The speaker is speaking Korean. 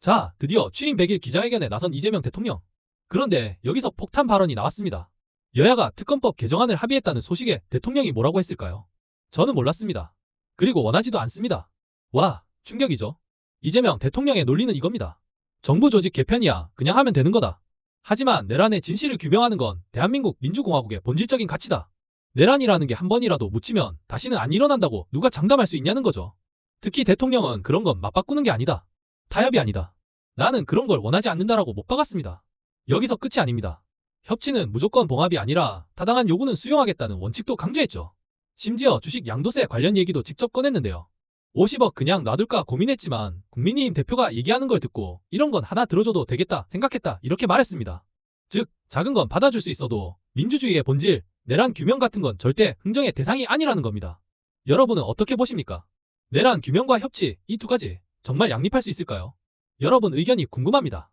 자, 드디어 취임 100일 기자회견에 나선 이재명 대통령. 그런데 여기서 폭탄 발언이 나왔습니다. 여야가 특검법 개정안을 합의했다는 소식에 대통령이 뭐라고 했을까요? 저는 몰랐습니다. 그리고 원하지도 않습니다. 와, 충격이죠. 이재명 대통령의 논리는 이겁니다. 정부 조직 개편이야 그냥 하면 되는 거다. 하지만 내란의 진실을 규명하는 건 대한민국 민주공화국의 본질적인 가치다. 내란이라는 게 한 번이라도 묻히면 다시는 안 일어난다고 누가 장담할 수 있냐는 거죠. 특히 대통령은 그런 건 맞바꾸는 게 아니다. 타협이 아니다. 나는 그런 걸 원하지 않는다라고 못 박았습니다. 여기서 끝이 아닙니다. 협치는 무조건 봉합이 아니라 타당한 요구는 수용하겠다는 원칙도 강조했죠. 심지어 주식 양도세 관련 얘기도 직접 꺼냈는데요. 50억 그냥 놔둘까 고민했지만 국민의힘 대표가 얘기하는 걸 듣고 이런 건 하나 들어줘도 되겠다 생각했다 이렇게 말했습니다. 즉 작은 건 받아줄 수 있어도 민주주의의 본질, 내란 규명 같은 건 절대 흥정의 대상이 아니라는 겁니다. 여러분은 어떻게 보십니까? 내란 규명과 협치 이 두 가지 정말 양립할 수 있을까요? 여러분 의견이 궁금합니다.